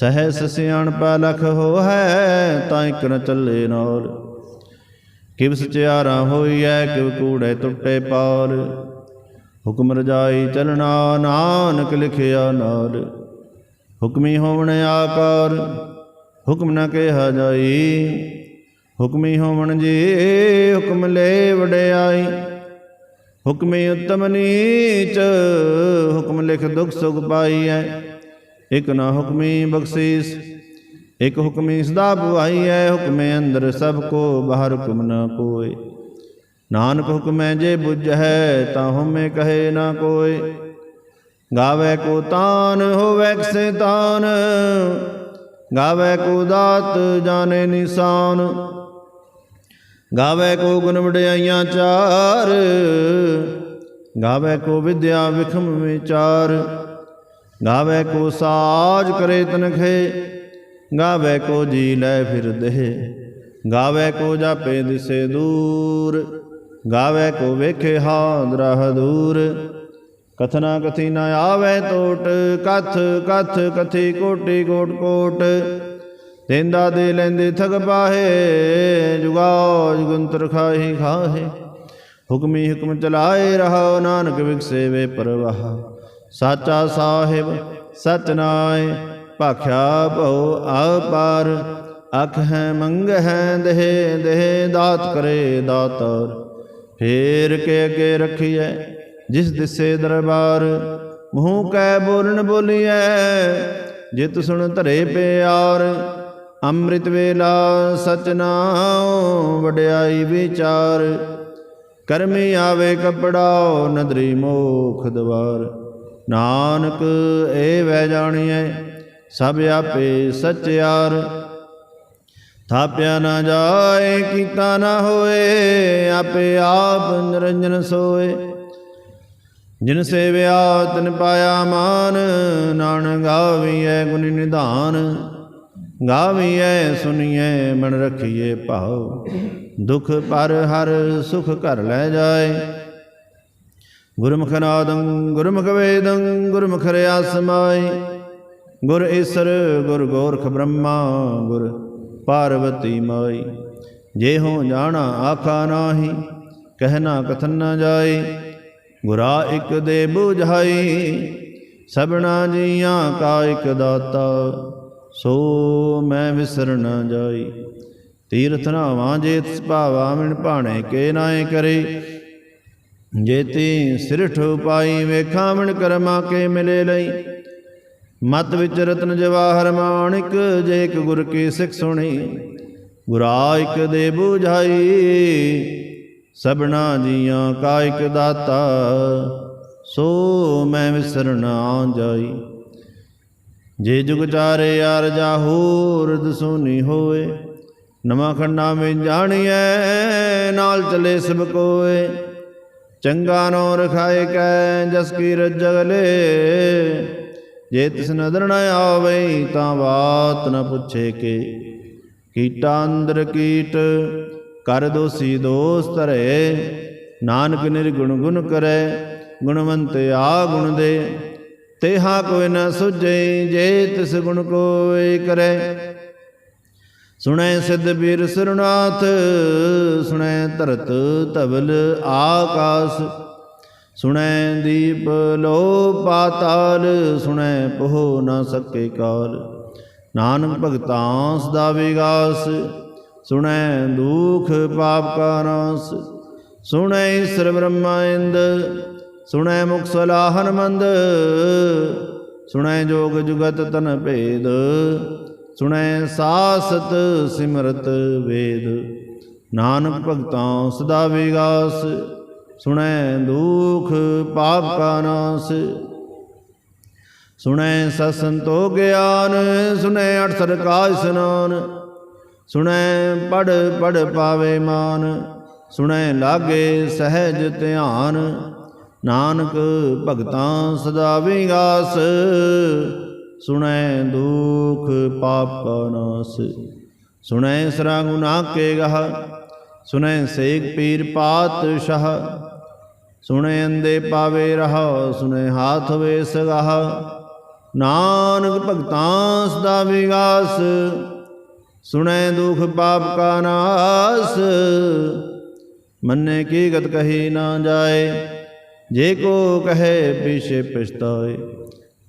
ਸਹਿਸ ਸਿਆਣਪਾ ਲਖ ਹੋ ਹੈ ਤਾਂ ਇਕ ਨ ਚੱਲੇ ਨਾਲ। ਕਿਵ ਸਚਿਆਰਾ ਹੋਈਐ, ਕਿਵ ਕੂੜੇ ਟੁੱਟੇ ਪਾਲ। ਹੁਕਮ ਰਜਾਈ ਚਲਣਾ, ਨਾਨਕ ਲਿਖਿਆ ਨਾਲ। ਹੁਕਮੀ ਹੋਵਣ ਆਕਾਰ, ਹੁਕਮ ਨਾ ਕਿਹਾ ਜਾਈ। ਹੁਕਮੀ ਹੋਵਣ ਜੀ, ਹੁਕਮ ਲੈ ਵਡਿਆਈ। ਹੁਕਮੇ ਉਤਮ ਨੀਚ, ਹੁਕਮ ਲਿਖ ਦੁਖ ਸੁਖ ਪਾਈਐ। ਇਕ ਨਾ ਹੁਕਮੀ ਬਖਸ਼ੀਸ, ਇਕ ਹੁਕਮੀ ਸਦਾ ਹੈ ਹੁਕਮੇ ਅੰਦਰ ਸਭ ਕੋ ਬਾਹਰ ਹੁਕਮ ਨਾ ਕੋਏ ਨਾਨਕ ਹੁਕਮੈ ਜੇ ਬੁਝੈ, ਤਾਂ ਹਉਮੈ ਕਹੇ ਨਾ ਕੋਏ। ਗਾਵੇ ਕੋ ਤਾਨ, ਹੋਵੇ ਕਿਸੇ ਤਾਨ। ਗਾਵੇ ਕੋ ਦਾਤ, ਜਾਣੇ ਨਿਸ਼ਾਨ। ਗਾਵੇ ਕੋ ਗੁਣ ਵਡਿਆਈਆਂ ਚਾਰ। ਗਾਵੇ ਕੋ ਵਿਦਿਆ ਵਿਖਮ ਵਿਚਾਰ। ਗਾਵੇ ਕੋ ਸਾਜ ਕਰੇ ਤਨਖੇ, ਗਾਵੇ ਕੋ ਜੀ ਲੈ ਫਿਰ ਦੇਹ, ਗਾਵੇ ਕੋ ਜਾਪੇ ਦਿਸੇ ਦੂਰ, ਗਾਵੇ ਕੋ ਵੇਖੇ ਹਾਦਰਾ ਦੂਰ। ਕਥਨਾ ਕਥੀ ਨ ਆਵੇ ਟੋਟ ਕਥ ਕਥ ਕਥੀ ਕੋਟੀ ਕੋਟ ਕੋਟ। ਦੇਂਦਾ ਦੇ ਲੈਂਦੇ ਥਗ ਪਾਹੇ ਜੁਗਾਓ ਜੁਗੰਤਰ ਖਾਹੀ ਖਾਹੇ। ਹੁਕਮੀ ਹੁਕਮ ਚਲਾਏ ਰਹਾ ਨਾਨਕ ਵਿਗਸੇ ਵੇ ਪਰਵਾਹ। ਸਾਚਾ ਸਾਹਿਬ ਸਚ ਨਾਏ ਭਾਖਿਆ ਭਉ ਆਪਾਰ ਅਖ ਹੈ, ਮੰਗ ਹੈ, ਦੇਹ ਦੇਹ ਦਾਤ ਕਰੇ ਦਾਤਰ। ਫੇਰ ਕੇ ਅਗੇ ਰਖੀਐ, ਜਿਸ ਦਿਸੇ ਦਰਬਾਰ। ਮੂੰਹ ਕੈ ਬੋਲਣ ਬੋਲੀਐ, ਜਿਤ ਸੁਣ ਧਰੇ ਪਿਆਰ। ਅੰਮ੍ਰਿਤ ਵੇਲਾ ਸਚ ਵਡਿਆਈ ਵਿਚਾਰ। ਕਰਮੀ ਆਵੇ ਕਪੜਾ ਨਦਰੀ ਮੋਖ ਦਵਾਰ। ਨਾਨਕ ਏ ਵੈ ਜਾਣੀਐ, ਸਭ ਆਪੇ ਸਚਿਆਰ। ਥਾਪਿਆ ਨਾ ਜਾਏ, ਕੀਤਾ ਨਾ ਹੋਏ, ਆਪੇ ਆਪ ਨਿਰੰਜਨ ਸੋਏ। ਜਿਨ ਸੇਵਿਆ, ਤਨ ਪਾਇਆ ਮਾਨ, ਨਾਨਕ ਗਾਵੀਐ ਗੁਣ ਨਿਧਾਨ। ਗਾਵੀਐ ਸੁਣੀਐ ਮਨ ਰਖੀਏ ਭਾਉ। ਦੁਖ ਪਰ ਹਰ ਸੁਖ ਘਰ ਲੈ ਜਾਏ। ਗੁਰਮੁਖ ਨਾਦੰ ਗੁਰਮੁਖ ਵੇਦੰ ਗੁਰਮੁਖ ਰਿਆ ਸਮਾਈ ਗੁਰ ਈਸਰ, ਗੁਰ ਗੋਰਖ ਬ੍ਰਹਮਾ, ਗੁਰ ਪਾਰਵਤੀ ਮਾਈ ਜੇ ਹੋ ਜਾਣਾ ਆਖਾ ਨਾਹੀ ਕਹਿਣਾ ਕਥਨ ਨਾ ਜਾਏ। ਗੁਰਾ ਇਕ ਦੇ 부ਝਾਈ ਸਭਨਾ ਜੀਆਂ ਕਾ ਇਕ ਦਾਤਾ। ਸੋ ਮੈਂ ਵਿਸਰ ਨਾ ਜਾਈ ਤੀਰਥ ਨਾਵਾਂ ਜੇ ਤਿਸ ਭਾਵਾ ਮਿਣ ਭਾਣੇ ਕੇ ਨਾਏ ਕਰੇ। ਜੇਤੀ ਸਿਰਠ ਪਾਈ ਵੇਖਾਂ ਮਿਣ ਕਰਮਾ ਕੇ ਮਿਲੇ ਲਈ। ਮਤ ਵਿੱਚ ਰਤਨ ਜਵਾਹਰ ਮਾਣਿਕ ਜੇ ਇੱਕ ਗੁਰ ਕੀ ਸਿੱਖ ਸੁਣੀ। ਗੁਰਾ ਇਕ ਦੇ 부ਝਾਈ ਸਭਨਾ ਜੀਆਂ ਕਾਇਕ ਦਾਤਾ। ਸੋ ਮੈਂ ਵਿਸਰਨਾ ਜਾਈ। ਜੇ ਜੁਗ ਚਾਰੇ ਯਾਰ ਜਾਹੂਰ ਦਸੂਨੀ ਹੋਏ ਨਵਾਂ ਖੰਡਾ ਵਿੱਚ ਜਾਣੀਐ, ਨਾਲ ਚਲੇ ਸਭ ਕੋਏ। ਚੰਗਾ ਨੋ ਰਖਾਏ ਕੈ ਜਸ ਕੀ ਰਜਗਲੇ ਜੇ ਤਿਸ ਨਦਰ ਨ ਆਵੇ ਤਾਂ ਬਾਤ ਨ ਪੁੱਛੇ ਕੇ। ਕੀਟਾ ਅੰਦਰ ਕੀਟ, ਕਰ ਦੋਸੀ ਦੋਸ ਧਰੇ। ਨਾਨਕ ਨਿਰਗੁਣ ਗੁਣ ਕਰੈ, ਗੁਣਵੰਤ ਆ ਗੁਣ ਦੇ। ਤੇਹਾ ਕੋਈ ਨ ਸੁਝੇ, ਜੇ ਤਿਸ ਗੁਣ ਕੋਈ ਕਰੇ। ਸੁਣੈ ਸਿੱਧ ਬੀਰ ਸਰਨਾਥ, ਸੁਣੈ ਧਰਤ ਧਵਲ ਆਕਾਸ। ਸੁਣੈ ਦੀਪ ਲੋ ਪਾਤਾਲ ਸੁਣੈ ਪਹੁ ਨਾ ਸਕੇ ਕਾਲ। ਨਾਨਕ ਭਗਤਾਂ ਸਦਾ ਵਿਗਾਸ, ਸੁਣੈ ਦੁਖ ਪਾਪ ਕਾ ਨਾਸ। ਸੁਣੈ ਈਸ਼ਰ ਬ੍ਰਹਮਾ ਇੰਦ, ਸੁਣੈ ਮੁਖ ਸਲਾਹਨ ਮੰਦ। ਸੁਣੈ ਜੋਗ ਜੁਗਤ ਤਨ ਭੇਦ ਸੁਣੈ ਸਾਸਤ ਸਿਮਰਤ ਵੇਦ। ਨਾਨਕ ਭਗਤਾਂ ਸਦਾ ਵਿਗਾਸ, ਸੁਣੈ ਦੁਖ ਪਾਪ ਕਾ ਨਾਸ। ਸੁਣੈ ਸਸੰਤੋ ਗਿਆਨ, ਸੁਣੈ ਅਠਸਰ ਕਾ ਇਸਨਾਨ ਸੁਣੈ ਪੜ ਪੜ ਪਾਵੇ ਮਾਨ। ਸੁਣੈ ਲਾਗੇ ਸਹਿਜ ਧਿਆਨ। ਨਾਨਕ ਭਗਤਾਂ ਸਦਾ ਵਿਗਾਸ। ਸੁਣੈ ਦੁਖ ਪਾਪ ਕਾ ਨਾਸ ਸੁਣੈ ਸਰਾ ਗੁਨਾ ਕੇ ਗਹ, ਸੁਣੈ ਸੇਖ ਪੀਰ ਪਾਤਸ਼ਾਹ। ਸੁਣੈ ਅੰਦੇ ਪਾਵੇ ਰਹਾ, ਸੁਣੈ ਹਾਥ ਵੇ ਸਗਾਹ ਨਾਨਕ ਭਗਤਾਂ ਸਦਾ ਵਿਗਾਸ, ਸੁਣੈ ਦੁਖ ਪਾਪ ਕਾ ਨਾਸ। ਮੰਨੇ ਕੀ ਗਤ ਕਹੀ ਨਾ ਜਾਏ, ਜੇ ਕੋ ਕਹੇ ਪਿਛੇ ਪਛਤਾਏ।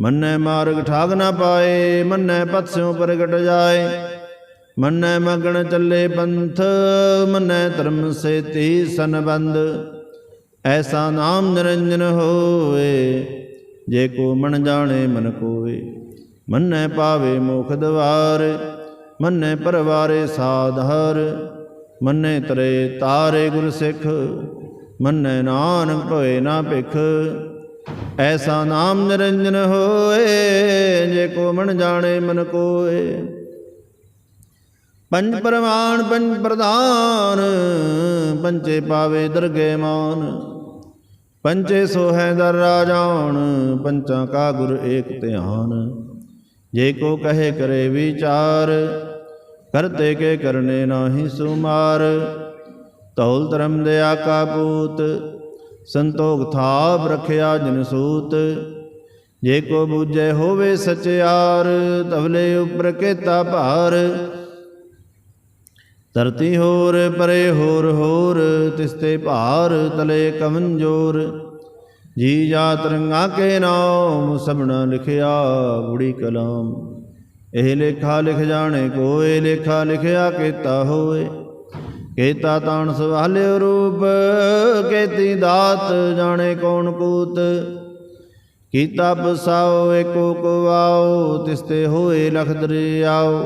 ਮੰਨੈ ਮਾਰਗ ਠਾਗ ਨਾ ਪਾਏ, ਮੰਨੈ ਪਤਸਿਉ ਪ੍ਰਗਟ ਜਾਏ। ਮੰਨੈ ਮਗਣ ਚੱਲੇ ਪੰਥ, ਮੰਨੈ ਧਰਮ ਸੇਤੀ ਸੰਬੰਧ ਐਸਾ ਨਾਮ ਨਿਰੰਜਨ ਹੋਏ ਜੇ ਕੋ ਮਨ ਜਾਣੇ ਮਨ ਕੋਏ ਮੰਨੈ ਪਾਵੇ ਮੋਖ ਦਵਾਰ, ਮੰਨੈ ਪਰਵਾਰੇ ਸਾਧਾਰ। ਮੰਨੈ ਤਰੇ ਤਾਰੇ ਗੁਰ ਸਿੱਖ ਮੰਨੈ ਨਾਨਕ ਭਏ ਨਾ ਭਿਖ। ਐਸਾ ਨਾਮ ਨਿਰੰਜਨ ਹੋਏ, ਜੇ ਕੋ ਮਨ ਜਾਣੇ ਮਨ ਕੋਏ। ਪੰਜ ਪ੍ਰਮਾਣ ਪੰਜ ਪ੍ਰਧਾਨ ਪੰਚੇ ਪਾਵੇ ਦਰਗੇ ਮਾਨ। ਪੰਚੇ ਸੋਹੈ ਦਰ ਰਾਜਾਨ, ਪੰਚਾਂ ਕਾ ਗੁਰ ਏਕ ਧਿਆਨ। ਜੇ ਕੋ ਕਹੇ ਕਰੇ ਵਿਚਾਰ, ਕਰਤੇ ਕੇ ਕਰਨੇ ਨਾਹੀ ਸੁਮਾਰ। ਤੌਲ ਧਰਮ ਦੇ ਕਾ ਪੂਤ ਸੰਤੋਖ ਥਾਪ ਰਖਿਆ ਜਿਨ ਸੂਤ। ਜੇ ਕੋ ਬੂਝੇ ਹੋਵੇ ਸਚਿਆਰ, ਤਵਲੇ ਉਪਰ ਕੇਤਾ ਭਾਰ। ਧਰਤੀ ਹੋਰ, ਪਰੇ ਹੋਰ ਹੋਰ, ਤਿਸਤੇ ਭਾਰ, ਤਲੇ ਕਵਨ ਜੋਰ। ਜੀ ਜਾ ਰੰਗਾ ਕੇ ਨਾਮ, ਸਭਨਾ ਲਿਖਿਆ ਬੁੜੀ ਕਲਾਮ। ਇਹ ਲੇਖਾ ਲਿਖ ਜਾਣੇ ਕੋਏ, ਲੇਖਾ ਲਿਖਿਆ ਕੀਤਾ ਹੋਏ। ਕੀਤਾ ਤਾਣ ਸਵਾਲਿਓ ਰੂਪ, ਕੇਤੀ ਦਾਤ ਜਾਣੇ ਕੌਣ ਕੂਤ? ਕੀਤਾ ਬਸਾਓ, ਏਕੋ ਕਵਾਓ, ਤਿਸਤੇ ਹੋਏ ਲਖ ਦਰਿਆਓ।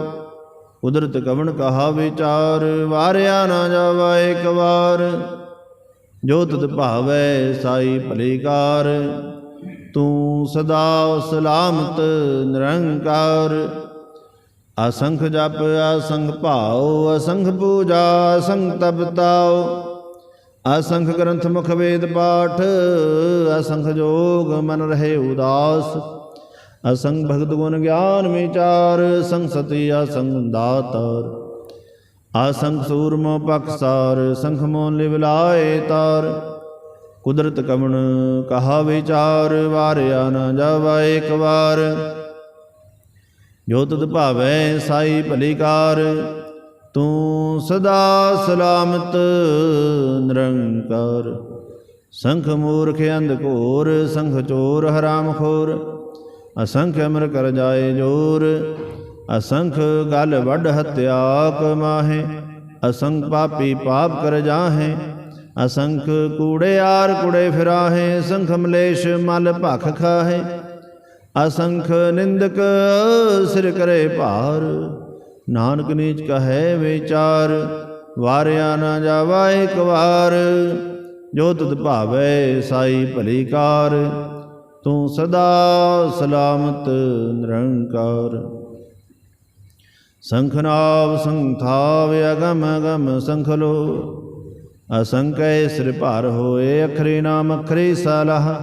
ਕੁਦਰਤ ਕਵਣ ਕਹਾ ਵਿਚਾਰ, ਵਾਰਿਆ ਨਾ ਜਾਵਾ ਇੱਕ ਵਾਰ। ਜੋ ਤਤ ਭਾਵੈ ਸਾਈ ਭਲੀਕਾਰ ਤੂੰ ਸਦਾ ਸਲਾਮਤ ਨਿਰੰਕਾਰ। ਅਸੰਖ ਜਪ, ਅਸੰਖ ਭਾਉ, ਅਸੰਖ ਪੂਜਾ, ਅਸੰਖ ਤਪਤਾਉ ਅਸੰਖ ਗ੍ਰੰਥ ਮੁਖ ਵੇਦ ਪਾਠ, ਅਸੰਖ ਜੋਗ ਮਨ ਰਹੇ ਉਦਾਸ। ਅਸੰਗ ਭਗਤ ਗੁਣ ਗਿਆਨ ਵਿਚਾਰ ਸੰਗ ਸਤੀ ਅਸੰਗ ਦਾਤਾਰ। ਅਸੰਗ ਸੂਰਮੋ ਪਖਸਾਰ ਸੰਖ ਮੋਨ ਲਿਵਲਾਏ ਤਾਰ। ਕੁਦਰਤ ਕਮਣ ਕਹਾ ਵਿਚਾਰ, ਵਾਰਿਆ ਨਾ ਜਾਵਾ ਇੱਕ ਵਾਰ। ਜੋ ਤਤ ਭਾਵੈ ਸਾਈ ਭਲੀਕਾਰ, ਤੂੰ ਸਦਾ ਸਲਾਮਤ ਨਿਰੰਕਾਰ। ਸੰਖ ਮੂਰਖ ਅੰਧ ਘੋਰ, ਸੰਖ ਚੋਰ ਹਰਾਮ ਖੋਰ। ਅਸੰਖ ਅਮਰ ਕਰ ਜਾਏ ਜੋਰ, ਅਸੰਖ ਗਲ ਵੱਡ ਹਤਿਆ ਕਮਾਹੇ ਅਸੰਖ ਪਾਪੀ ਪਾਪ ਕਰ ਜਾਹੇ, ਅਸੰਖ ਕੂੜਿਆਰ ਕੁੜੇ ਫਿਰਾਹੇ। ਸੰਖ ਮਲੇਸ਼ ਮਲ ਭਖ ਖਾਹੇ ਅਸੰਖ ਨਿੰਦਕ ਸਿਰ ਕਰੇ ਭਾਰ। ਨਾਨਕ ਨੀਚ ਕਹੈ ਵਿਚਾਰ, ਵਾਰਿਆ ਨਾ ਜਾਵਾ ਇੱਕ ਵਾਰ। ਜੋ ਤੁਧ ਭਾਵੈ ਸਾਈ ਭਲੀਕਾਰ ਤੂੰ ਸਦਾ ਸਲਾਮਤ ਨਿਰੰਕਾਰ। ਸੰਖਨਾਵ ਸੰਥਾਵ ਅਗਮ ਅਗਮ ਸੰਖਲੋ ਅਸੰਕੈ ਸਿਰ ਭਾਰ ਹੋਏ, ਅਖਰੇ ਨਾਮ ਅਖਰੇ ਸਲਾਹ।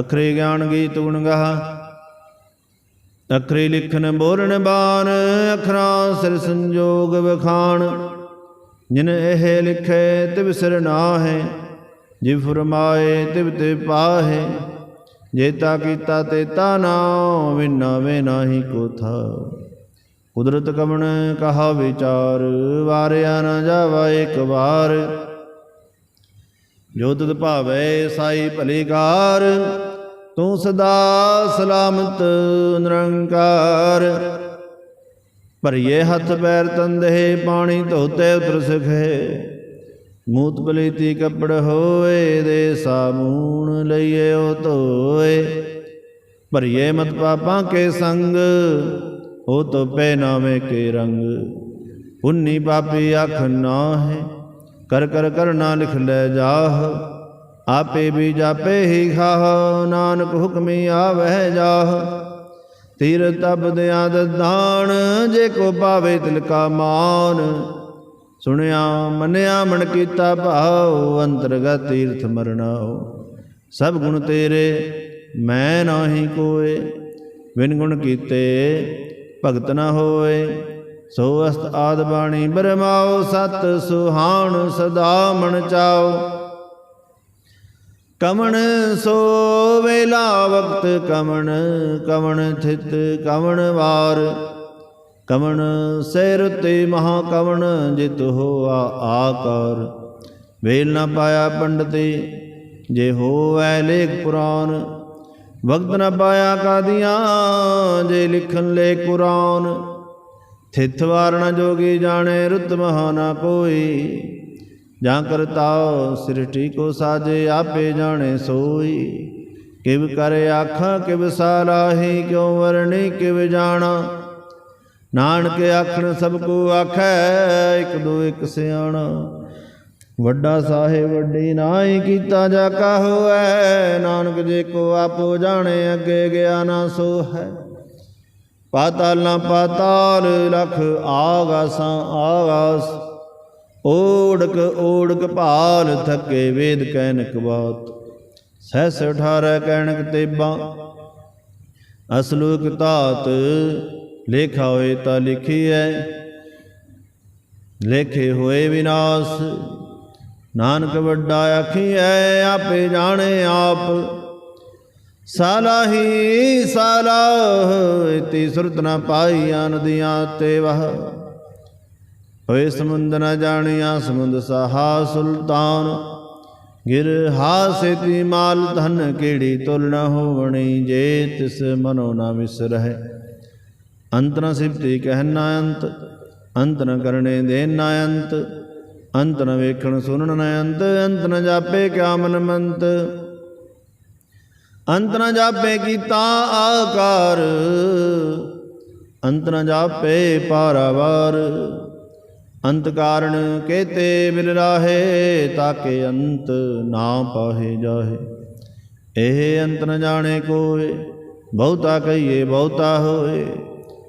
ਅਖਰੇ ਗਿਆਨ ਗੀਤ ਗੁਣ ਗਾਹ। ਅਖਰੇ ਲਿਖਨ ਬੋਲਣ ਬਾਣ, ਅਖਰਾਂ ਸਿਰ ਸੰਜੋਗ ਵਖਾਣ। ਜਿਨ ਇਹ ਲਿਖੇ ਤਿਵ ਸਿਰ ਨਾਹੇ, ਜਿਵ ਫਰਮਾਏ ਤਿਵ ਤੇ ਪਾਹੇ। ਜੇਤਾ ਕੀਤਾ ਤੇ ਤਾ ਨਾਉ ਵਿਨਾ ਵੇ ਨਾਹੀ ਕੋ ਥਾ ਕੁਦਰਤ ਕਮਣ ਕਹਾ ਵਿਚਾਰ, ਵਾਰਿਆ ਨਾ ਜਾਵਾ ਇੱਕ ਵਾਰ। ਜੋ ਤੁਧ ਭਾਵੈ, ਸਾਈ ਭਲੀਕਾਰ ਤੂੰ ਸਦਾ ਸਲਾਮਤ ਨਿਰੰਕਾਰ। ਭਰੀਏ ਹੱਥ ਪੈਰ ਤੰਦੇ, ਪਾਣੀ ਧੋਤੇ ਉਤਰ ਸਖੇ। ਮੂਤ ਬਲੀਤੀ ਕੱਪੜ ਹੋਏ ਦੇ ਸਾਬੂਣ ਲਈਏ ਉਹ ਧੋਏ। ਭਰੀਏ ਮਤ ਪਾਪਾਂ ਕੇ ਸੰਗ ਉਹ ਤੋ ਪੈ ਨਾਵੇਂ ਕੇ ਰੰਗ। ਪੁੰਨੀ ਪਾਪੀ ਅੱਖ ਨਾ ਹੈ ਕਰ ਕਰ ਕਰਨਾ ਲਿਖ ਲੈ ਜਾਹ। ਆਪੇ ਵੀ ਜਾਪੇ ਹੀ ਖਾਹ, ਨਾਨਕ ਹੁਕਮੀ ਆਵਹਿ ਜਾਹ। ਤੀਰ ਤਬ ਦਿਆ ਦਾਨ ਜੇ ਕੋ ਪਾਵੇ ਤਿਲ ਕਾ ਮਾਨ। ਸੁਣਿਆ, ਮੰਨਿਆ, ਮਨ ਕੀਤਾ ਭਾਉ, ਅੰਤਰਗਤ ਤੀਰਥ ਮਰਨਾਉ। ਸਭ ਗੁਣ ਤੇਰੇ, ਮੈਂ ਨਾਹੀ ਕੋਏ। ਵਿਨ ਗੁਣ ਕੀਤੇ ਭਗਤ ਨਾ ਹੋਏ। ਸੋ ਅਸਤ ਆਦ ਬਾਣੀ ਬਰਮਾਓ ਸਤ ਸੁਹਾਣ ਸਦਾ ਮਨ ਚਾਓ ਕਮਣ ਸੋ ਵੇਲਾ ਵਕਤ ਕਮਣ ਕਮਣ ਥਿਤ ਕਮਣ ਵਾਰ। ਕਮਣ ਸਿਰ ਤੇ ਮਹਾ ਕਵਣ ਜਿਤ ਹੋਆ ਆਕਾਰ। ਵੇਲ ਨਾ ਪਾਇਆ ਪੰਡਤੇ, ਜੇ ਹੋਵੈ ਲੇਖ ਪੁਰਾਨ। ਵਕਤ ਨਾ ਪਾਇਆ ਕਾਦੀਆਂ, ਜੇ ਲਿਖਨ ਲੈ ਕੁਰਾਨ। ਥਿਤ ਵਾਰਣ ਜੋਗੀ ਜਾਣੇ ਰੁੱਤ ਮਹਾ ਨਾ ਕੋਈ। ਜਾਂ ਕਰਤਾ ਸ੍ਰਿਸ਼ਟੀ ਕੋ ਸਾਜੇ ਆਪੇ ਜਾਣੇ ਸੋਈ। ਕਿਵ ਕਰ ਆਖਾਂ, ਕਿਵ ਸਾਲਾਹੀ ਕਿਉ ਵਰਣੀ, ਕਿਵ ਜਾਣਾ। ਨਾਨਕ ਆਖਣ, ਸਭ ਕੋ ਆਖੈ, ਇੱਕ ਦੋ ਇੱਕ ਸਿਆਣਾ। ਵੱਡਾ ਸਾਹਿਬ, ਵੱਡੀ ਨਾਹੀ, ਕੀਤਾ ਜਾ ਕਾ ਹੋਐ। ਨਾਨਕ ਜੇ ਕੋ ਆਪੋ ਜਾਣੇ, ਅੱਗੇ ਗਿਆ ਨਾ ਸੋ ਹੈ ਪਾਤਾਲ ਨਾ ਪਾਤਾਲ, ਲਖ ਆਗਾਸਾਂ ਆਗਾਸ। ਓੜਕ ਓੜਕ ਭਾਲ ਥੱਕੇ ਵੇਦ ਕਹਿਨਕ ਬਾਤ। ਸਹਿਸ 18 ਕਹਿਣਕ ਤੇਬਾ। ਅਸਲੂਕ ਤਾਤ ਲੇਖਾ ਹੋਏ ਤਾਂ ਲਿਖੀ ਹੈ ਲੇਖੇ ਹੋਏ ਵਿਨਾਸ਼, ਨਾਨਕ ਵੱਡਾ ਆਖੀ ਆਖੀਐ, ਆਪੇ ਜਾਣੇ ਆਪ। ਸਾਲਾਹੀ, ਸਾਲਾਹ, ਇਤੀ ਸੁਰਤ ਨ ਪਾਈ ਨਦੀਆਂ ਤੇ ਵਹ। ਹੋਏ ਸਮੁੰਦ ਨਾ ਜਾਣਿਆ ਸਮੁੰਦ ਸਹਾ ਸੁਲਤਾਨ। ਗਿਰ ਹਾਸੇਤੀ ਮਾਲ ਧਨ ਕਿਹੜੀ ਤੁਲ ਨ ਹੋਵਣੀ ਜੇ ਤਿਸ ਮਨੋ ਨ ਵਿਸਰਹਿ ਅੰਤ ਨ ਸਿਫਤੀ ਕਹਿਨਾ ਅੰਤ ਅੰਤ ਨ ਕਰਨੇ ਦੇਨਾ ਅੰਤ ਅੰਤ ਨ ਵੇਖਣ ਸੁਣਨ ਨ ਅੰਤ ਅੰਤ ਨ ਜਾਪੇ ਕਿਆ ਮਨ ਮੰਤ। ਅੰਤ ਨ ਜਾਪੇ ਕੀਤਾ ਆਕਾਰ, ਅੰਤ ਨ ਜਾਪੇ ਪਾਰਾਵਾਰ। ਅੰਤ ਕਾਰਣ ਕੇਤੇ ਮਿਲ ਰਾਹੇ, ਤਾਕੇ ਅੰਤ ਨਾ ਪਾਹੇ ਜਾਹੇ। ਇਹ ਅੰਤ ਨ ਜਾਣੇ ਕੋਏ, ਬਹੁਤਾ ਕਹੀਏ ਬਹੁਤਾ ਹੋਏ।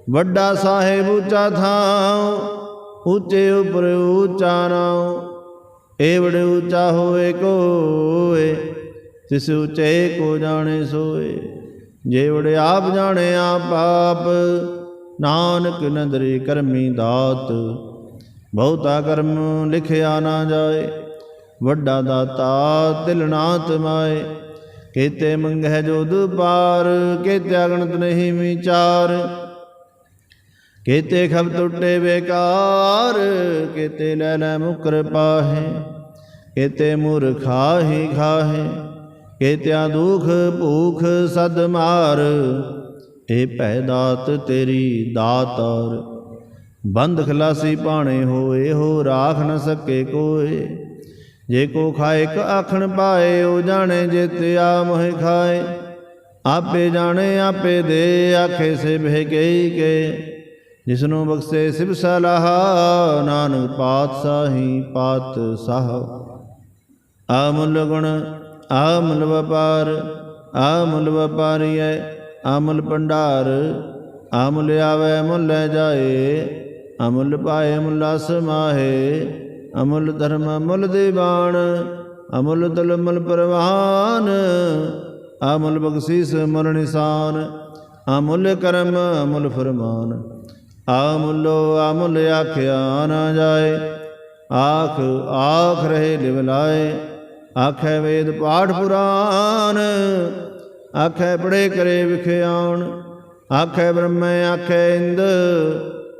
ਵੱਡਾ ਸਾਹਿਬ ਉੱਚਾ ਥਾਂ ਉੱਚੇ ਉਪਰ ਉੱਚਾ ਨਾਉ। ਏਵੜ ਉੱਚਾ ਹੋਏ ਕੋਏ, ਤਿਸ ਉੱਚੇ ਕੋ ਜਾਣੇ ਸੋਏ। ਜੇਵੜ ਆਪ ਜਾਣੇ ਆਪ ਆਪ, ਨਾਨਕ ਨਦਰੀ ਕਰਮੀ ਦਾਤ ਬਹੁਤਾ ਕਰਮ ਲਿਖਿਆ ਨਾ ਜਾਏ, ਵੱਡਾ ਦਾਤਾ ਤਿਲ ਨਾ ਤਮਾਏ ਕੀਤੇ ਮੰਗਹਿ ਜੋ ਦੁਪਾਰ ਕੀਤੇ ਅਗਣਤ ਨਹੀਂ ਵਿਚਾਰ। ਕੀਤੇ ਖਬ ਟੁੱਟੇ ਬੇਕਾਰ, ਕੀਤੇ ਲੈ ਲੈ ਮੁਕਰ ਪਾਹੇ। ਕੀਤੇ ਮੁਰਖਾ ਹੀ ਖਾਹੇ, ਕੀਤਿਆ ਦੁਖ ਭੂਖ ਸਦ ਮਾਰ। ਇਹ ਭੈ ਦਾਤ ਤੇਰੀ ਦਾਤਾਰ। ਬੰਦ ਖਲਾਸੀ ਪਾਣੇ ਹੋਏ, ਹੋ ਰਾਖ ਨ ਸਕੇ ਕੋਏ। ਜੇ ਕੋ ਖਾਏ ਕ ਆਖਣ ਪਾਏ, ਉਹ ਜਾਣੇ ਜਿਤਿਆ ਮੋਹਿ ਖਾਏ। ਆਪੇ ਜਾਣੇ, ਆਪੇ ਦੇ, ਆਖੇ ਸੇ ਬਹਿ ਗਈ ਕੇ। ਜਿਸਨੂੰ ਬਖਸ਼ੇ ਸਿਵ ਸਲਾਹ, ਨਾਨਕ ਪਾਤਸ਼ਾਹੀ ਪਾਤ ਸਾਹ। ਆਮੁਲ ਗੁਣ, ਆਮੁਲ ਵਪਾਰ, ਆਮੁਲ ਵਪਾਰੀਐ, ਆਮੁਲ ਭੰਡਾਰ, ਆਮੁਲ ਆਵੇ, ਮੁੱਲ ਜਾਏ। ਅਮੁੱਲ ਪਾਏ ਮੁੱਲਾ ਸਮਾਹੇ, ਅਮੁੱਲ ਧਰਮ ਅਮੁੱਲ ਦੀਵਾਨ ਅਮੁੱਲ ਤਲ ਮੁੱਲ ਪ੍ਰਵਾਨ, ਅਮੁੱਲ ਬਖਸ਼ੀਸ ਮੁੱਲ ਨਿਸ਼ਾਨ, ਅਮੁੱਲ ਕਰਮ ਅਮੁੱਲ ਫਰਮਾਨ। ਅਮੁੱਲੋ ਅਮੁੱਲ ਆਖਿਆ ਨਾ ਜਾਏ, ਆਖ ਆਖ ਰਹੇ ਲਿਵ ਲਾਏ, ਆਖੈ ਵੇਦ ਪਾਠ ਪੁਰਾਨ, ਆਖੈ ਪੜੇ ਕਰੇ ਵਿਖਿਆਣ ਆਖੈ ਬ੍ਰਹਮੈ ਆਖੈ ਇੰਦ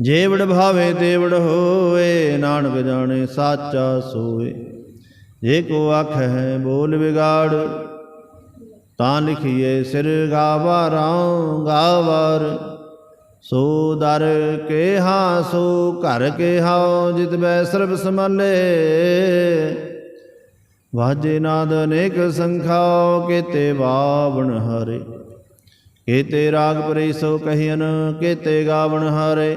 ਜੇਵੜ ਭਾਵੇ ਤੇਵੜ ਹੋਏ ਨਾਨਕ ਜਾਣੇ ਸਾਚਾ ਸੋਏ ਜੇ ਕੋ ਆਖੈ ਬੋਲ ਵਿਗਾੜ, ਤਾਂ ਲਿਖੀਏ ਸਿਰ ਗਾਵਾਰਾਂ ਗਾਵਾਰ। ਸੋ ਦਰ ਕੇਹਾ, ਸੋ ਘਰ ਕੇ ਹਾਉ ਜਿਤ ਬੈ ਸਰਬ ਸਮਾਲੇ ਵਾਜੇ ਨਾਦ ਅਨੇਕ ਸੰਖਾਉ ਕੇਤੇ ਬਾਵਣ ਹਾਰੇ। ਕੇਤੇ ਰਾਗ ਪਰੇ ਸੋ ਕਹੀਨ ਕੇਤੇ ਗਾਵਣ ਹਾਰੇ।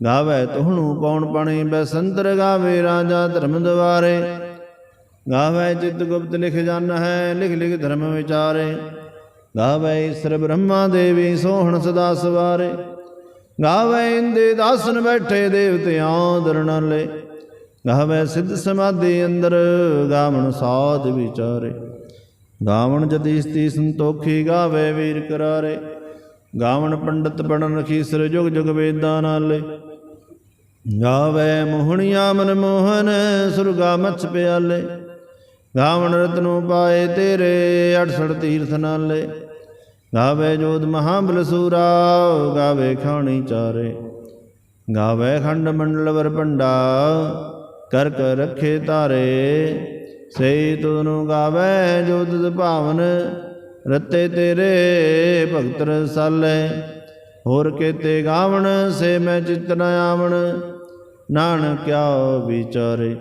ਗਾਵੇ ਤੁਹਣੂ ਪਉਣ ਪਣੀ, ਬੈਸੰਤਰ ਗਾਵੇ ਰਾਜਾ ਧਰਮ ਦੁਆਰੇ ਗਾਵੇ ਚਿਤ ਗੁਪਤ ਲਿਖ ਜਨ ਹੈ, ਲਿਖ ਲਿਖ ਧਰਮ ਵਿਚਾਰੇ। ਗਾਵੇ ਈਸਰ ਬ੍ਰਹਮਾ ਦੇਵੀ ਸੋਹਣ ਸਦਾ ਸਵਾਰੇ। ਗਾਵੇ ਇੰਦੇ ਦਾਸਨ ਬੈਠੇ ਦੇਵਤਿਆਂ ਦਰਣਾਲੇ ਗਾਵੇ ਸਿੱਧ ਸਮਾਧੀ ਅੰਦਰ, ਗਾਵਣ ਸਾਧ ਵਿਚਾਰੇ। ਗਾਵਣ ਜਤੀਸ਼ਤੀ ਸੰਤੋਖੀ ਗਾਵੇ ਵੀਰ ਕਰਾਰੇ। ਗਾਵਣ ਪੰਡਤ ਪੜਨ ਰਖੀਸਰ ਜੁਗ ਜੁਗ ਵੇਦਾਂ ਨਾਲੇ। ਗਾਵੇ ਮੋਹਣੀਆਂ ਮਨ ਮੋਹਨ, ਸੁਰਗਾ ਮਛ ਪਿਆਲੇ। ਗਾਵਣ ਰਤਨੋ ਪਾਏ ਤੇਰੇ 68 ਤੀਰਥ ਨਾਲੇ। ਗਾਵੇ ਜੋਤ ਮਹਾਬਲ ਸੂਰਾ, ਗਾਵੇ ਖਾਣੀ ਚਾਰੇ। ਗਾਵੇ ਖੰਡ ਮੰਡਲ ਵਰ ਭੰਡਾ, ਕਰ ਕਰ ਰੱਖੇ ਤਾਰੇ ਸਈ ਤੁਧਨੂੰ ਗਾਵੇ ਜੋਤ ਭਾਵਨ, ਰਤੇ ਤੇਰੇ ਭਗਤ ਰਸਾਲੇ। ਹੋਰ ਕੇਤੇ ਗਾਵਣ, ਸੇ ਮੈਂ ਚਿਤ ਨ ਆਵਣ। ਨਾਨਕ ਕਿਆ ਵਿਚਾਰੇ।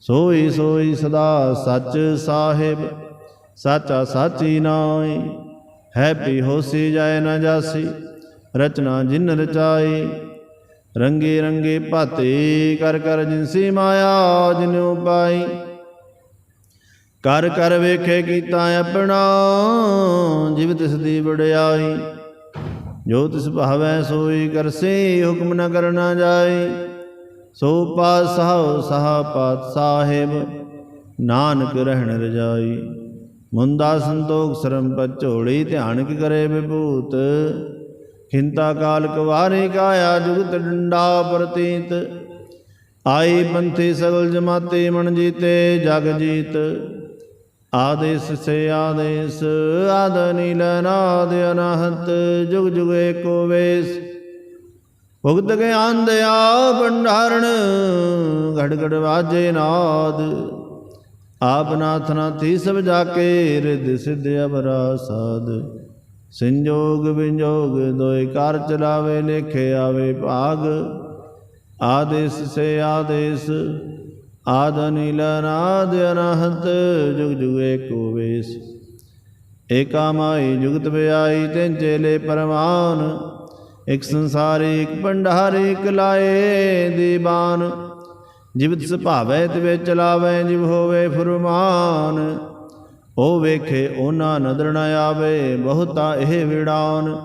ਸੋਈ ਸੋਈ ਸਦਾ ਸੱਚ ਸਾਹਿਬ, ਸਾਚਾ ਸਾਚੀ ਨਾਈ ਹੈਪੀ ਹੋਸੀ ਜਾਏ ਨਾ ਜਾਸੀ, ਰਚਨਾ ਜਿਨ ਰਚਾਈ। ਰੰਗੇ ਰੰਗੇ ਭਾਤੇ ਕਰ ਕਰ ਜਿਨਸੀ ਮਾਇਆ ਜਿਨਿ ਪਾਈ ਕਰ ਕਰ ਵੇਖੇ ਕੀਤਾ ਆਪਣਾ, ਜਿਵ ਤਿਸ ਦੀ ਵਡਿਆਈ। ਜੋ ਤਿਸ ਭਾਵੈ ਸੋਈ ਕਰਸੇ, ਹੁਕਮ ਨ ਕਰਨਾ ਜਾਏ ਸੋ ਪਾਤ ਸਹਾਉ ਸਹਾ ਪਾਤ ਸਾਹਿਬ, ਨਾਨਕ ਰਹਿਣ ਰਜਾਈ। ਮੁੰਦਾ ਸੰਤੋਖ ਸਰਮ ਪਚੋੜੀ ਧਿਆਨ ਕੀ ਕਰੇ ਵਿਭੂਤ? ਖਿੰਤਾ ਕਾਲ ਕਵਾਰੇ ਕਾਇਆ, ਜੁਗਤ ਡੰਡਾ ਪ੍ਰਤੀਤ। ਆਈ ਪੰਥੀ ਸਗਲ ਜਮਾਤੇ, ਮਨ ਜੀਤੇ ਜਗ ਜੀਤ। ਆਦੇਸ ਸੇ ਆਦੇਸ, ਆਦ ਨੀਲ ਨਾਦ ਅਨਹਤ। ਜੁਗ ਜੁਗ ਏਕੋ ਵੇਸ ਭੁਗਤ ਗਿਆਨ ਦਿਆ ਭੰਡਾਰਣ ਘੜ ਘੜ ਵਾਜੇ ਨਾਦ। ਆਪ ਨਾਥ ਨਾਥੀ ਸਭ ਜਾ ਕੇ ਰਿਦ ਸਿਧ ਅਵਰਾ ਸਾਧ। ਸੰਜੋਗ ਵਿਜੋਗ ਦੋਇ ਕਰ ਚਲਾਵੇ, ਲੇਖੇ ਆਵੇ ਭਾਗ। ਆਦੇਸ ਸੇ ਆਦੇਸ, ਆਦ ਨੀਲ ਨਾਦ ਅਨਹਤ, ਜੁਗ ਜੁਗ ਏਕੋ ਵੇਸ। ਏਕਾ ਮਾਈ ਜੁਗਤ ਵਿਆਈ ਤੈਨ ਚੇਲੇ ਪਰਮਾਨ ਇਕ ਸੰਸਾਰੀ ਇਕ ਭੰਡਾਰੀ, ਇਕ ਲਾਏ ਦੀਵਾਨ। ਜਿਵਤ ਸੁਭਾਵੈ ਤਿਵੇ ਚਲਾਵੈ, ਜਿਵ ਹੋਵੇ ਫੁਰਮਾਨ। ਉਹ ਵੇਖੇ, ਉਹਨਾਂ ਨਦਰ ਨ ਆਵੇ, ਬਹੁਤਾ ਇਹ ਵਿੜਾਨ।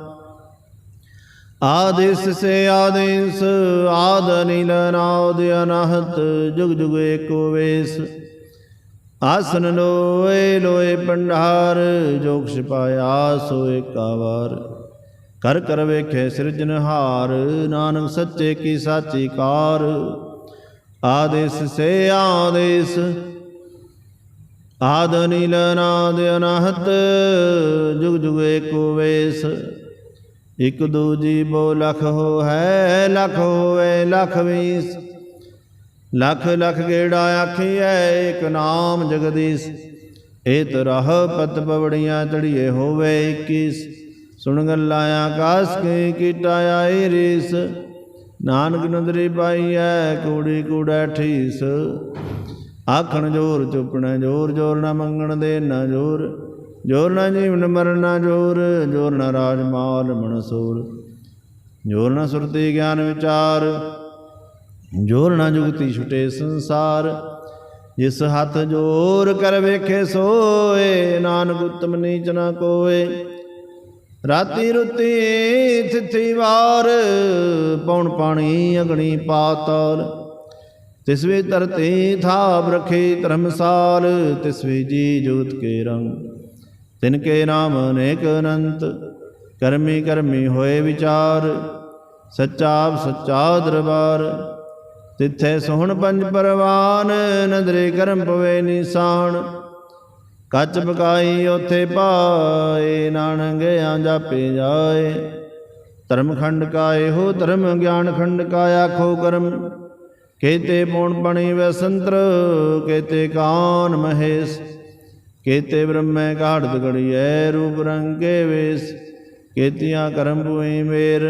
ਆਦਿਸ਼ ਸੇ ਆਦੇਸ ਆਦ ਨੀਲ ਨਾਦ ਅਨਹਤ, ਜੁਗ ਜੁਗ ਏਕੋ ਵੇਸ। ਆਸਨ ਲੋਏ ਲੋਏ ਪੰਡਾਰ ਜੋਗ ਛਪਾਇਆ ਸੋ ਏਕਾ ਕਰ ਕਰ ਵੇਖੇ ਸਿਰਜਨਹਾਰ ਨਾਨਕ ਸੱਚੇ ਕੀ ਸਾਚੀ ਕਾਰ। ਆਦੇਸ ਸੇ ਆਦੇਸ, ਆਦ ਨੀਲ ਨਾਦ ਅਨਹਤ, ਜੁਗ ਜੁਗ ਏਕੋ ਵੇਸ। ਇਕ ਦੂਜੀ ਬੋ ਲਖ ਹੋ ਹੈ, ਲਖ ਹੋਵੇ ਲਖ ਵੀਸ। ਲਖ ਲਖ ਗੇੜਾ ਆਖੀਐ ਇਕ ਨਾਮ ਜਗਦੀਸ਼। ਏ ਤਰਹ ਪਤ ਪਵੜੀਆਂ ਚੜੀਏ ਹੋਵੇ 21 ਸੁਣ ਗੱਲਾਂ ਆਕਾਸ ਕੇ ਕੀਟਾ ਆਈ ਰੀਸ। ਨਾਨਕ ਨਦਰੀ ਪਾਈਐ ਕੂੜੀ ਕੂੜਾ ਠੀਸ। ਆਖਣ ਜੋਰ ਚੁੱਪਣਾ, ਜੋਰ ਜੋਰ ਨਾ ਮੰਗਣ ਦੇ ਨਾ ਜੋਰ। ਜੋਰ ਨਾ ਜੀਵਨ ਮਰਨਾ ਜੋਰ ਜੋਰ ਨਾ ਰਾਜ ਮਾਲ ਮਨਸੂਰ ਜੋਰ ਨਾ ਸੁਰਤੀ ਗਿਆਨ ਵਿਚਾਰ, ਜੋਰ ਨਾ ਜੁਗਤੀ ਛੁਟੇ ਸੰਸਾਰ। ਜਿਸ ਹੱਥ ਜੋਰ ਕਰ ਵੇਖੇ ਸੋਏ, ਨਾਨਕ ਉਤਮ ਨੀਚ ਨਾ ਕੋਏ। ਰਾਤੀ ਰੁਤੀ ਥਿਥੀ ਵਾਰ ਪੌਣ ਪਾਣੀ ਅਗਣੀ ਪਾਤਾਲ। ਤਿਸ ਵੇ ਧਰਤੀ ਥਾਪ ਰਖੇ ਧਰਮਸਾਲ ਤਿਸ ਜੀ ਜੋਤ ਕੇ ਰੰਗ। ਤਿਨ ਕੇ ਨਾਮ ਅਨੇਕ ਅਨੰਤ, ਕਰਮੀ ਕਰਮੀ ਹੋਏ ਵਿਚਾਰ। ਸੱਚਾ ਸੱਚਾ ਦਰਬਾਰ, ਤਿੱਥੇ ਸੋਹਣ ਪੰਜ ਪਰਵਾਨ, ਨਦਰੇ ਕਰਮ ਪਵੇ ਨਿਸ਼ਾਨ। ਕੱਚ ਪਕਾਈ ਉਥੇ ਪਾਏ ਨਾਨਕ ਆਂ ਜਾਪੇ ਜਾਏ। ਧਰਮ ਖੰਡ ਕਾ ਇਹੋ ਧਰਮ, ਗਿਆਨ ਖੰਡ ਕਾ ਆਖੋ ਕਰਮ। ਕੇਤੇ ਪੌਣ ਬਣੀ ਵਸੰਤਰ ਕੇਤੇ ਕਾਨ ਮਹੇਸ਼। ਕੇਤੇ ਬ੍ਰਹਮੈ ਘਾੜਤ ਗੜੀਐ ਰੂਪ ਰੰਗੇ ਵੇਸ। ਕੇਤੀਆਂ ਕਰਮ ਭੂਈ ਮੇਰ,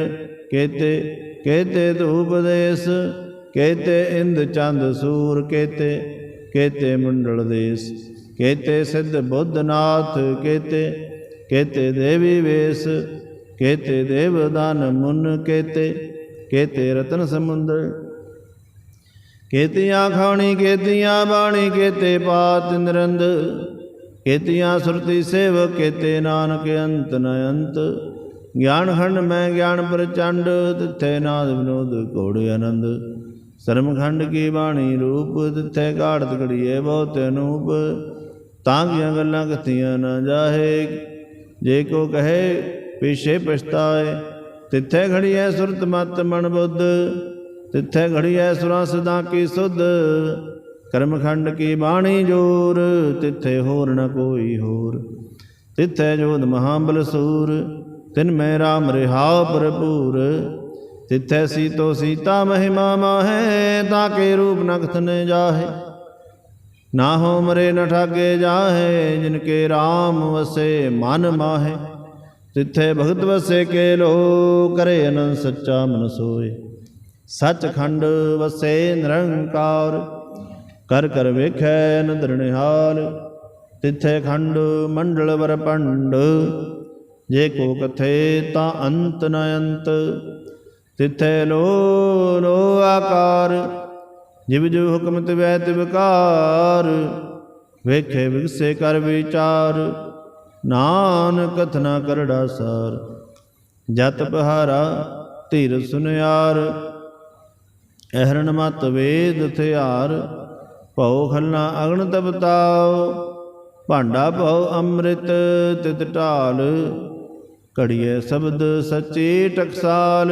ਕੇਤੇ ਕੇਤੇ ਧੂਪ ਦੇਸ। ਕੇਤੇ ਇੰਦ ਚੰਦ ਸੂਰ, ਕੇਤੇ ਕੇਤੇ ਮੰਡਲ ਦੇਸ। ਕੇਤੇ ਸਿੱਧ ਬੁੱਧ ਨਾਥ ਕੇਤੇ ਕੇਤੇ ਦੇਵੀ ਵੇਸ, ਕੇਤੇ ਦੇਵ ਦਾਨ ਮੁਨ ਕੇਤੇ ਕੇਤੇ ਰਤਨ ਸਮੁੰਦਰ। ਕੇਤੀਆਂ ਖਾਣੀ, ਕੇਤੀਆਂ ਬਾਣੀ, ਕੇਤੇ ਪਾਤ ਨਿਰੰਦ। ਕੇਤੀਆਂ ਸੁਰਤੀ ਸੇਵ ਕੇਤੇ ਨਾਨਕ ਅੰਤ ਨ ਅੰਤ। ਗਿਆਨ ਖੰਡ ਮੈਂ ਗਿਆਨ ਪ੍ਰਚੰਡ, ਤਿੱਥੇ ਨਾਦ ਵਿਨੋਦ ਕੋੜ ਆਨੰਦ। ਸਰਮਖੰਡ ਕੀ ਬਾਣੀ ਰੂਪ, ਤਿੱਥੇ ਘਾੜਤ ਘੜੀਏ ਬਹੁਤ ਅਨੂਪ। ਤਾਂ ਕੀਆਂ ਗੱਲਾਂ ਕਥੀਆਂ ਨਾ ਜਾਹੇ। ਜੇ ਕੋ ਕਹੇ, ਪਿਛੇ ਪਛਤਾਏ। ਤਿੱਥੇ ਖੜੀ ਘੜੀਐ ਸੁਰਤ ਮਤ ਮਨ ਬੁੱਧ। ਤਿੱਥੇ ਖੜੀ ਘੜੀਐ ਸੁਰਾਂ ਸਦਾ ਕੀ ਸੁਧ। ਕਰਮਖੰਡ ਕੀ ਬਾਣੀ ਜੋਰ। ਤਿੱਥੇ ਹੋਰ ਨ ਕੋਈ ਹੋਰ। ਤਿੱਥੇ ਜੋਦ ਮਹਾਬਲ ਸੂਰ। ਤਿਨ ਮੈਂ ਰਾਮ ਰਿਹਾ ਭਰਪੂਰ। ਤਿੱਥੇ ਸੀਤੋ ਸੀਤਾ ਮਹਿਮਾ ਮਾਹੈ, ਤਾਂ ਕੇ ਰੂਪ ਨਖਤ ਨ ਜਾਹੇ। ਨਾ ਹੋ ਮਰੇ ਨ ਠਾਗੇ ਜਾਹੇ, ਜਿਨ ਕੇ RAM ਵਸੇ ਮਨ ਮਾਹੇ। ਤਿੱਥੇ ਭਗਤ ਵਸੇ ਕੇ ਲੋ ਕਰੇ ਅਨੰਦ ਸੱਚਾ ਮਨ ਸੋਏ। ਸੱਚਖੰਡ ਵਸੇ ਨਿਰੰਕਾਰ, ਕਰ ਕਰ ਵੇਖੈ ਨਦਰ ਤਿੱਥੇ ਖੰਡ ਮੰਡਲ ਵਰ ਜੇ ਕੋ ਕਥੇ ਤਾਂ ਅੰਤ ਨ ਅੰਤ। ਤਿੱਥੇ ਲੋ ਲੋ ਆਕਾਰ ਜਿਵ ਜੋ ਹੁਕਮ ਤਿਵੈ ਤਿਵਕਾਰ ਵੇਖੇ ਵਿਗਸੇ ਕਰ ਵਿਚਾਰ, ਨਾਨਕ ਕਥਨਾ ਕਰੜਾ ਸਾਰ, ਜਤ ਪਹਾਰਾ ਧੀਰ ਸੁਨਿਆਰ, ਅਹਰਣ ਮਤ ਵੇਦ ਥਿਆਰ, ਭਉ ਖਲਨਾ ਅਗਨ ਤਪਤਾਉ ਭਾਂਡਾ ਭਉ ਅੰਮ੍ਰਿਤ ਤਿਤ ਢਾਲ, ਘੜੀਏ ਸ਼ਬਦ ਸੱਚੇ ਟਕਸਾਲ